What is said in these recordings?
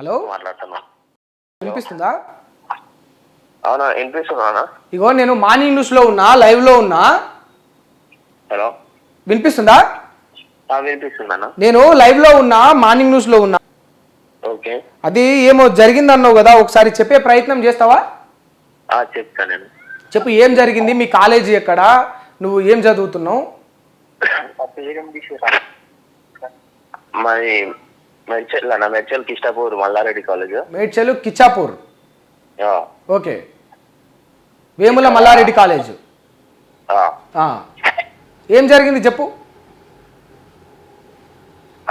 Hello? మాట్లాడుతున్నా. వినిపిస్తుందా? అవునా వినిపిస్తుందా ఇగో నేను మార్నింగ్ న్యూస్లో ఉన్నా లైవ్లో ఉన్నా. హలో? వినిపిస్తుందా? నేను లైవ్లో ఉన్నా మార్నింగ్ న్యూస్లో ఉన్నా. ఓకే. అది ఏమో జరిగిందన్నావు కదా ఒకసారి చెప్పే ప్రయత్నం చేస్తావా? చెప్తా నేను. చెప్పు ఏం జరిగింది? మీ కాలేజీ ఎక్కడ? నువ్వు ఏం చదువుతున్నావు? మరి మెడ్చల్ అన్న మెడ్చల్ కిష్టాపూర్ మల్లారెడ్డి కాలేజ్. మేడ్చలు కిచ్చాపూర్. ఓకే. వేముల మల్లారెడ్డి కాలేజ్. ఏం జరిగింది చెప్పు.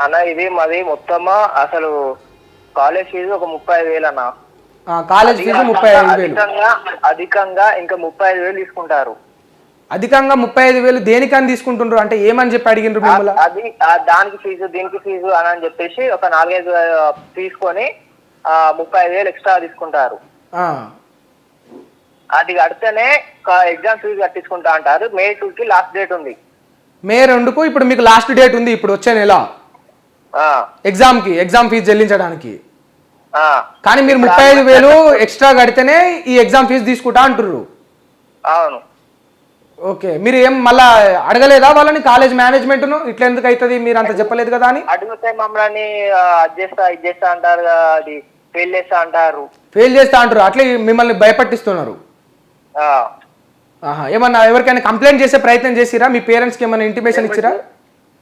అన్న ఇది మాది మొత్తమా అసలు కాలేజ్ ఫీజు ఒక ముప్పై ఐదు వేలు అన్న కాలేజ్ ఫీజు ముప్పై ఐదు వేలు. అధికంగా అధికంగా ఇంకా ముప్పై ఐదు వేలు తీసుకుంటారు. అధికంగా ముప్పై ఐదు వేలు దేనికని తీసుకుంటుండ్రు? అంటే ఏమని చెప్పి అడిగిండ్రు మిమ్మల్ని? అది ఆ దానికి ఫీజు దీనికి ఫీజు అని అని చెప్పేసి ఒక నాలుగైదు తీసుకొని ఆ, ముప్పై ఐదు వేలు ఎక్స్ట్రా తీసుకుంటారు. ఆ. అది కడితేనే ఎగ్జామ్ ఫీజు కట్టించుకుంటా అంటారు. మే టూ కి లాస్ట్ డేట్ ఉంది. మే రెండుకు ఇప్పుడు మీకు లాస్ట్ డేట్ ఉంది ఇప్పుడు వచ్చే నెల. ఆ, ఎగ్జామ్కి ఎగ్జామ్ ఫీజు చెల్లించడానికి. ఆ, కానీ మీరు ముప్పై ఐదు వేలు ఎక్స్ట్రా కడితేనే ఈ ఎగ్జామ్ ఫీజు తీసుకుంటా అంటుర్రు. అవును. ఓకే. మీరు ఏం మళ్ళా అడగలేదా వాళ్ళని? కాలేజ్ మేనేజ్మెంట్ను? ఇట్లా ఎందుకు అవుతుంది మీరు అంత చెప్పలేదు కదా అని? అడిగితే మమ్మల్ని అది చేస్తా ఇది చేస్తా అంటారు కదా, అది ఫెయిల్ చేస్తా అంటారు. ఫెయిల్ చేస్తా అంటారు. అట్లే మిమ్మల్ని భయపట్టిస్తున్నారు. ఆ, ఆహా. ఏమన్నా ఎవరికైనా కంప్లైంట్ చేసే ప్రయత్నం చేసిరా? మీ పేరెంట్స్కి ఏమైనా ఇంటిమేషన్ ఇచ్చిరా?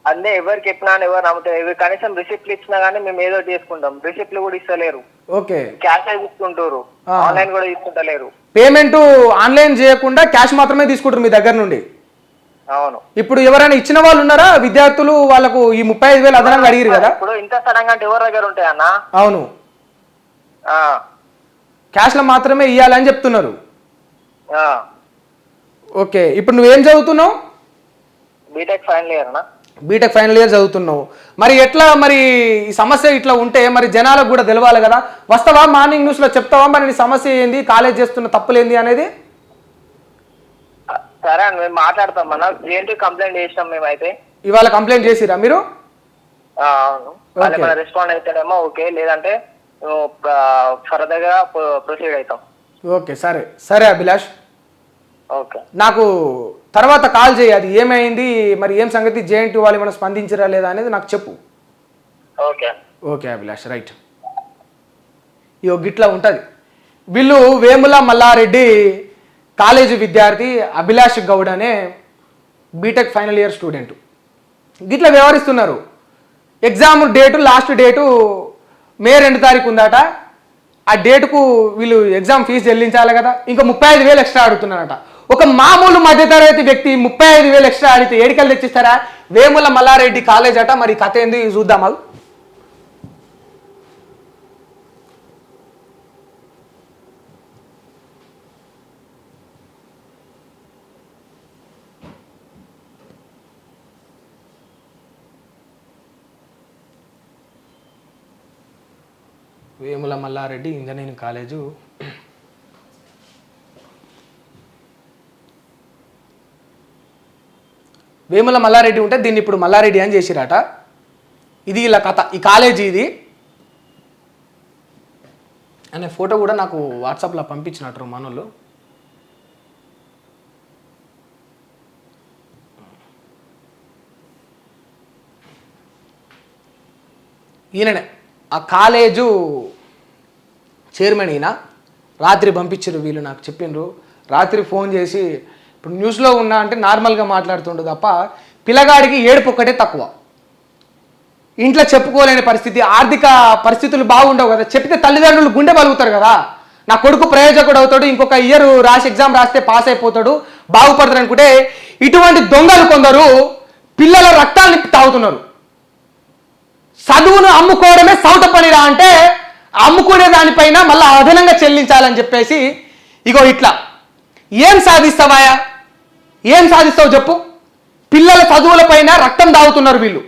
అదే ఎవరికి చెప్పినా అని ఎవరు నమ్ముతారు ఎవరు కనీసం రిసిప్ట్లు ఇచ్చినా కానీ మేము ఏదో ఒకటి చేసుకుంటాం రిసిప్ట్లు కూడా ఇస్తలేరు. ఓకే. క్యాష్ తీసుకుంటారు. ఆన్లైన్ కూడా తీసుకుంటలేరు. పేమెంట్ ఆన్లైన్ చేయకుండా క్యాష్ మాత్రమే తీసుకుంటారు మీ దగ్గర నుండి? అవును. ఇప్పుడు ఎవరైనా ఇచ్చిన వాళ్ళు ఉన్నారా? విద్యార్థులు వాళ్ళకు ఈ ముప్పై ఐదు వేలు అదనంగా అడిగిరు కదా? ఇప్పుడు ఇంత సడన్గా అంటే ఎవరి దగ్గర ఉంటాయి అన్న? అవును. క్యాష్లో మాత్రమే ఇవ్వాలని చెప్తున్నారు. ఓకే. ఇప్పుడు నువ్వేం చదువుతున్నావు? బీటెక్ ఫైనల్ ఇయర్ అన్న. బీటెక్ ఫైనల్ ఇయర్ చదువుతున్నావు. మరి ఎట్లా మరి ఈ సమస్య ఇట్లా ఉంటే మరి జనాలకు కూడా తెలవాలి కదా? వస్తావా? మార్నింగ్ న్యూస్లో చెప్తావా? మరి నీ సమస్య ఏంది? కాలేజ్ చేస్తున్న తప్పులేంది అనేది? సరే అండి మేము మాట్లాడతాం అన్న. ఏంటి కంప్లైంట్ చేసినాం మేమైతే? ఇవాళ కంప్లైంట్ చేసిరా మీరు? అవును. రెస్పాండ్ అవుతాడేమో ఓకే. లేదంటే ఫర్దర్గా ప్రొసీడ్ అవుతాం. ఓకే సరే. సరే అభిలాష్. ఓకే. నాకు తర్వాత కాల్ చేయి అది ఏమైంది మరి ఏం సంగతి జేఎన్టీ వాళ్ళు ఏమైనా స్పందించరా లేదా అనేది నాకు చెప్పు. ఓకే. Okay Abhilash right. ఇగో గిట్లా ఉంటుంది. వీళ్ళు వేముల మల్లారెడ్డి కాలేజీ విద్యార్థి అభిలాష్ గౌడ్ అనే బీటెక్ ఫైనల్ ఇయర్ స్టూడెంట్. గిట్లా వ్యవహరిస్తున్నారు. Exam date last date May రెండు తారీఖు ఉందట. ఆ డేటుకు వీళ్ళు ఎగ్జామ్ ఫీజు చెల్లించాలి కదా. ఇంకా ముప్పై ఐదు వేలు ఎక్స్ట్రా అడుగుతున్నారట. ఒక మామూలు మధ్యతరగతి వ్యక్తి ముప్పై ఐదు వేలు ఎక్స్ట్రా అడిగితే ఏడికలు తెచ్చిస్తారా? వేముల మల్లారెడ్డి కాలేజ్ అట మరి కథ ఏంది చూద్దామా? Vemula Malla Reddy engineering college. Vemula Malla Reddy ఉంటే దీన్ని ఇప్పుడు మల్లారెడ్డి అని చేసిరాట. ఇది ఇలా కథ. ఈ కాలేజీ ఇది. అనే ఫోటో కూడా నాకు వాట్సాప్లో పంపించినట్టు మనోళ్ళు ఈయననే. ఆ కాలేజు చైర్మన్ ఈయన. రాత్రి పంపించారు వీళ్ళు నాకు చెప్పిండ్రు. రాత్రి ఫోన్ చేసి ఇప్పుడు న్యూస్లో ఉన్నా అంటే నార్మల్గా మాట్లాడుతుండు తప్ప పిల్లగాడికి ఏడుపు ఒక్కటే తక్కువ. ఇంట్లో చెప్పుకోలేని పరిస్థితి ఆర్థిక పరిస్థితులు బాగుండవు కదా. చెప్తే తల్లిదండ్రులు గుండె పలుగుతారు కదా. నా కొడుకు ప్రయోజకుడు అవుతాడు ఇంకొక ఇయర్ రాసి ఎగ్జామ్ రాస్తే పాస్ అయిపోతాడు బాగుపడతాడు అనుకుంటే ఇటువంటి దొంగలు కొందరు పిల్లల రక్తాలు తాగుతున్నారు. చదువును అమ్ముకోవడమే సౌట పనిరా అంటే అమ్ముకునే దానిపైన మళ్ళీ అదనంగా చెల్లించాలని చెప్పేసి ఇగో ఇట్లా. ఏం సాధిస్తావాయా? ఏం సాధిస్తావు చెప్పు? పిల్లల చదువులపైన రక్తం దాగుతున్నారు వీళ్ళు.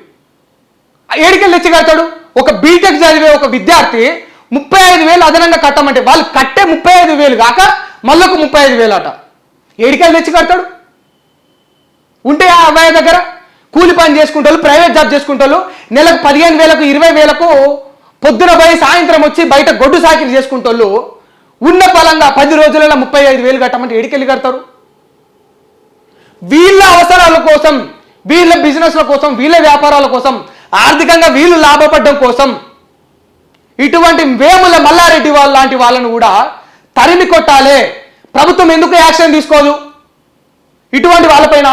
ఏడికెళ్ళి తెచ్చి కడతాడు ఒక బీటెక్ చదివే ఒక విద్యార్థి ముప్పై ఐదు వేలు అదనంగా కట్టమంటే వాళ్ళు కట్టే ముప్పై ఐదు వేలు కాక మళ్ళొక ముప్పై ఐదు వేలు అట ఏడికెళ్ళి తెచ్చి కడతాడు ఉంటే ఆ అమ్మాయి దగ్గర కూలి పని చేసుకుంటారు ప్రైవేట్ జాబ్ చేసుకుంటారు నెలకు పదిహేను వేలకు ఇరవై వేలకు పొద్దున పోయి సాయంత్రం వచ్చి బయట గొడ్డు సాకిరి చేసుకుంటోళ్ళు ఉన్న బలంగా పది రోజులలో ముప్పై ఐదు వేలు కట్టమంటే ఎడికెళ్ళి కడతారు? వీళ్ళ అవసరాల కోసం వీళ్ళ బిజినెస్ల కోసం వీళ్ళ వ్యాపారాల కోసం ఆర్థికంగా వీళ్ళు లాభపడడం కోసం ఇటువంటి వేముల మల్లారెడ్డి వాళ్ళ లాంటి వాళ్ళను కూడా తరిమి కొట్టాలే. ప్రభుత్వం ఎందుకు యాక్షన్ తీసుకోదు? ఇటువంటి వాళ్ళపైన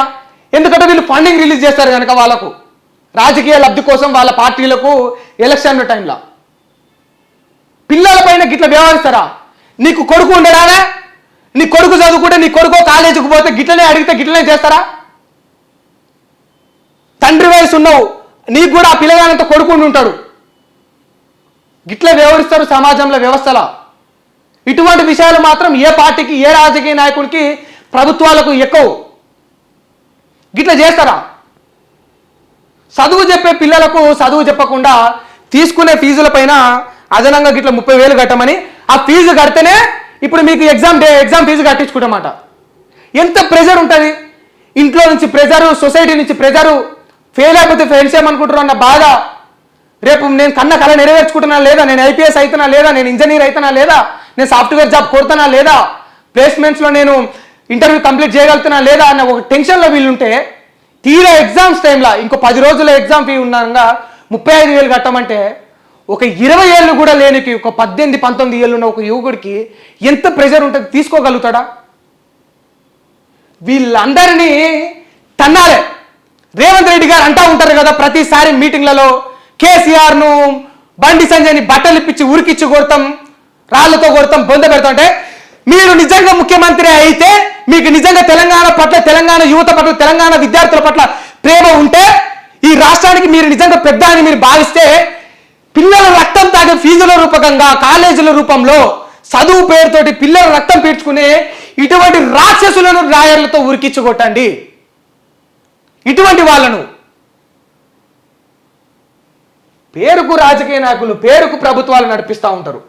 ఎందుకంటే వీళ్ళు ఫండింగ్ రిలీజ్ చేస్తారు కనుక వాళ్ళకు. రాజకీయ లబ్ధి కోసం వాళ్ళ పార్టీలకు ఎలక్షన్ టైంలో. పిల్లలపైన గిట్ల వ్యవహరిస్తారా? నీకు కొడుకు ఉండడానే? నీ కొడుకు చదువుకుంటే నీ కొడుకు కాలేజీకి పోతే గిట్లనే అడిగితే గిట్లనే చేస్తారా? తండ్రి వయసు ఉన్నావు నీకు కూడా ఆ పిల్లగానంత కొడుకుండి ఉంటాడు. గిట్ల వ్యవహరిస్తారు సమాజంలో వ్యవస్థల. ఇటువంటి విషయాలు మాత్రం ఏ పార్టీకి ఏ రాజకీయ నాయకుడికి ప్రభుత్వాలకు ఎక్కువ. గిట్ల చేస్తారా? చదువు చెప్పే పిల్లలకు చదువు చెప్పకుండా తీసుకునే ఫీజుల పైన అదనంగా గిట్ల ముప్పై వేలు కట్టమని ఆ ఫీజు కడితేనే ఇప్పుడు మీకు ఎగ్జామ్ డే ఎగ్జామ్ ఫీజు కట్టించుకుంటామాట ఎంత ప్రెజర్ ఉంటుంది? ఇంట్లో నుంచి ప్రెజరు సొసైటీ నుంచి ప్రెజరు ఫెయిల్ అయిపోతే ఫ్రెండ్స్ చేయమనుకుంటున్నా అన్న బాధ. రేపు నేను కన్న కళ నెరవేర్చుకుంటున్నా లేదా? నేను ఐపీఎస్ అవుతున్నా లేదా? నేను ఇంజనీర్ అవుతున్నా లేదా? నేను సాఫ్ట్వేర్ జాబ్ కొడుతున్నా లేదా? ప్లేస్మెంట్స్లో నేను ఇంటర్వ్యూ కంప్లీట్ చేయగలుగుతున్నా లేదా? అన్న ఒక టెన్షన్లో వీళ్ళుంటే తీరా ఎగ్జామ్స్ టైంలో ఇంకో పది రోజుల ఎగ్జామ్ ఫీ ఉన్నాగా ముప్పై ఐదు వేలు కట్టమంటే ఒక ఇరవై ఏళ్ళు కూడా లేనికి ఒక పద్దెనిమిది పంతొమ్మిది ఏళ్ళు ఉన్న ఒక యువకుడికి ఎంత ప్రెషర్ ఉంటుంది తీసుకోగలుగుతాడా? వీళ్ళందరినీ తన్నాలే. రేవంత్ రెడ్డి గారు అంటా ఉంటారు కదా ప్రతిసారి మీటింగ్లలో కేసీఆర్ను బండి సంజయ్ని బట్టలు ఇప్పించి ఉరికిచ్చి కొడతాం రాళ్ళతో కొడతాం బొంద పెడతాం అంటే మీరు నిజంగా ముఖ్యమంత్రి అయితే మీకు నిజంగా తెలంగాణ పట్ల తెలంగాణ యువత పట్ల తెలంగాణ విద్యార్థుల పట్ల ప్రేమ ఉంటే ఈ రాష్ట్రానికి మీరు నిజంగా పెద్ద అని మీరు భావిస్తే పిల్లల రక్తం తాగే ఫీజుల రూపకంగా కాలేజీల రూపంలో చదువు పేరుతోటి పిల్లల రక్తం పీడ్చుకునే ఇటువంటి రాక్షసులను రాయర్లతో ఉరికిచ్చుకొట్టండి ఇటువంటి వాళ్ళను. పేరుకు రాజకీయ నాయకులు పేరుకు ప్రభుత్వాలు నడిపిస్తూ ఉంటారు.